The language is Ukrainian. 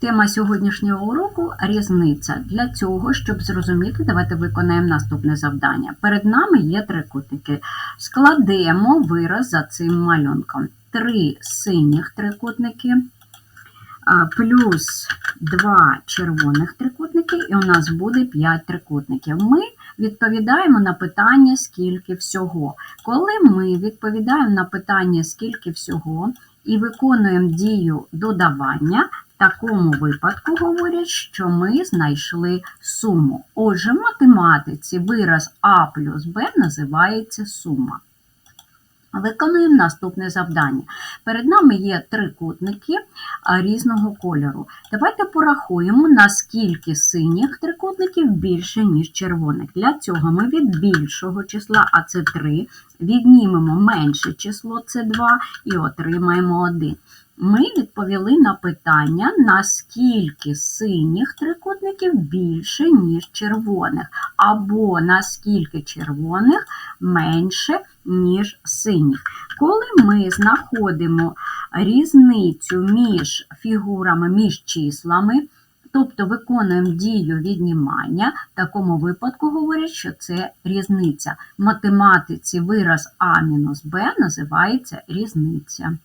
Тема сьогоднішнього уроку різниця. Для цього, щоб зрозуміти, давайте виконаємо наступне завдання. Перед нами є трикутники. Складемо вираз за цим малюнком. Три синіх трикутники плюс два червоних трикутники, і у нас буде 5 трикутників. Ми відповідаємо на питання, скільки всього. Коли ми відповідаємо на питання, скільки всього, і виконуємо дію додавання, такому випадку говорять, що ми знайшли суму. Отже, в математиці вираз А плюс Б називається сума. Виконуємо наступне завдання. Перед нами є трикутники різного кольору. Давайте порахуємо, наскільки синіх трикутників більше, ніж червоних. Для цього ми від більшого числа, а це 3, віднімемо менше число, це 2, і отримаємо 1. Ми відповіли на питання, наскільки синіх трикутників більше, ніж червоних, або наскільки червоних менше, ніж синіх. Коли ми знаходимо різницю між фігурами, між числами, тобто виконуємо дію віднімання, в такому випадку говорять, що це різниця. В математиці вираз А мінус Б називається різниця.